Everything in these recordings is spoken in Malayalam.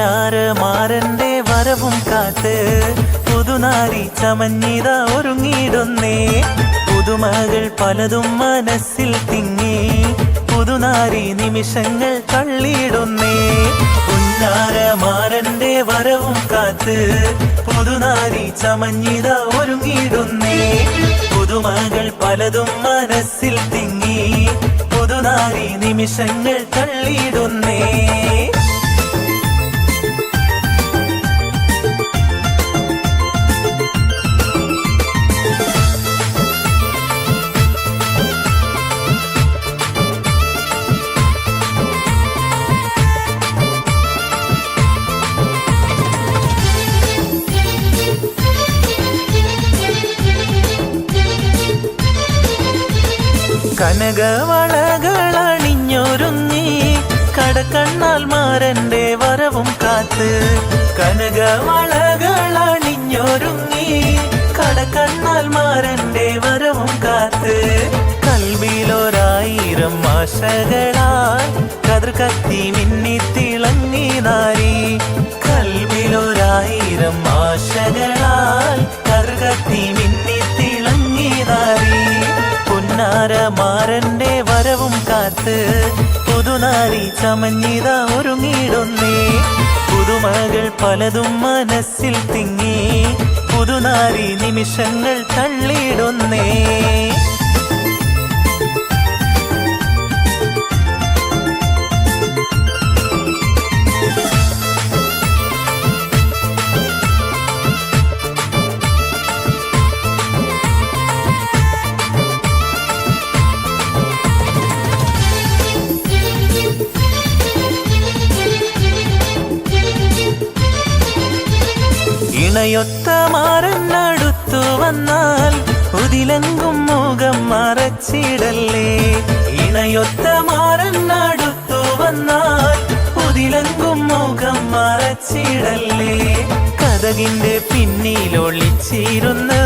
പുന്നാരമാരന്റെ വരവും കാത്ത് പുതുനാരി ചമഞ്ഞിത ഒരുങ്ങിയിടുന്നേ. പുതുമകൾ പലതും മനസ്സിൽ തിങ്ങി പുതുനാരി നിമിഷങ്ങൾ തള്ളിയിടുന്നേ. മാറന്റെ വരവും കാത്ത് പുതുനാരി ചമഞ്ഞിത ഒരുങ്ങിയിടുന്നേ. പുതുമകൾ പലതും മനസ്സിൽ തിങ്ങി പുതുനാരി നിമിഷങ്ങൾ തള്ളിയിടുന്നേ. കനകവളകളണിഞ്ഞൊരുങ്ങി കടക്കണ്ണാൽ മാരന്റെ വരവും കാത്ത്. കനകവളകളണിഞ്ഞൊരുങ്ങി കടക്കണ്ണാൽ മാരന്റെ വരവും കാത്ത്. കൽവിയിലൊരായിരം ആശകളാൽ കതിർ കത്തി മിന്നി തിളങ്ങി നാരി. കൽവിലൊരായിരം ആശകളാൽ ചമഞ്ഞിത ഒരുങ്ങിയിടൊന്നേ പുതുമകൾ പലതും മനസ്സിൽ തിങ്ങി. പുതുനാരി നിമിഷങ്ങൾ തള്ളിയിടുന്നേ. ഇണയൊത്ത മാറന്നടുത്തു വന്നാൽ ഉതിലങ്കും മുഖം മറച്ചിടല്ലേ? ഇണയൊത്ത മാറന്നടുത്തു വന്നാൽ ഉതിലങ്കും മുഖം മറച്ചിടല്ലേ? കഥകിന്റെ പിന്നിലൊളിച്ചിരുന്ന്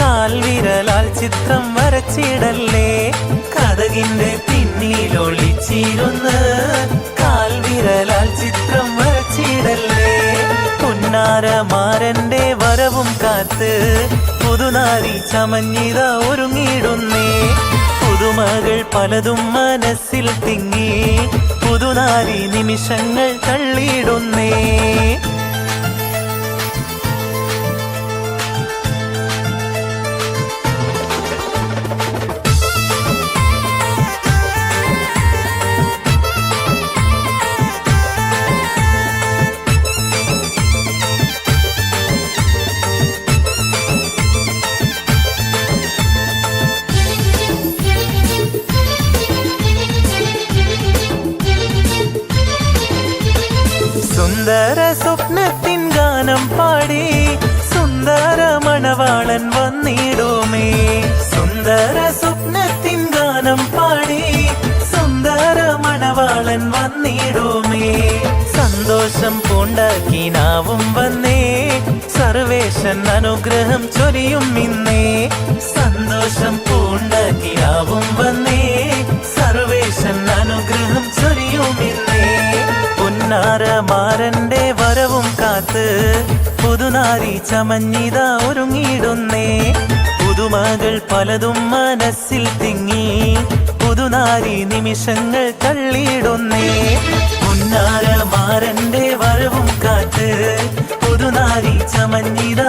കാൽവിരലാൽ ചിത്രം വരച്ചിടല്ലേ? കഥകിന്റെ പിന്നിലൊളിച്ചിരുന്ന് കാൽവിരലാൽ ചിത്രം വരച്ചിടല്ലേ? പുന്നാരമാരന്റെ വരവും കാത്ത് പുതുനാരി ചമഞ്ഞിത ഒരുങ്ങിയിടുന്നേ. പുതുമകൾ പലതും മനസ്സിൽ തിങ്ങി. പുതുനാരി നിമിഷങ്ങൾ തള്ളിയിടുന്നേ. സുന്ദര സ്വപ്നത്തിൻ ഗാനം പാടി സുന്ദര മണവാളൻ വന്നിടുമേ. സുന്ദര സ്വപ്നത്തിൻ ഗാനം പാടി സുന്ദര മണവാളൻ വന്നിടുമേ. സന്തോഷം പൂണ്ടാക്കിനാവും വന്നേ. സർവേശൻ അനുഗ്രഹം ചൊരിയും ഇന്നേ സന്തോഷം പൂണ്ടാക്കിനാവും വന്നേ. സർവേശൻ അനുഗ്രഹം ചൊരിയും ഇന്നേ പുന്നാരമാരന്റെ വരവും കാത്ത് പുതുനാരി ചമഞ്ഞിത ഒരുങ്ങിയിടുന്നേ. പുതുമകൾ പലതും മനസ്സിൽ തിങ്ങി പുതുനാരി നിമിഷങ്ങൾ തള്ളിയിടുന്നേ. പുന്നാരമാരന്റെ വരവും കാത്ത് പുതുനാരി ചമഞ്ഞിത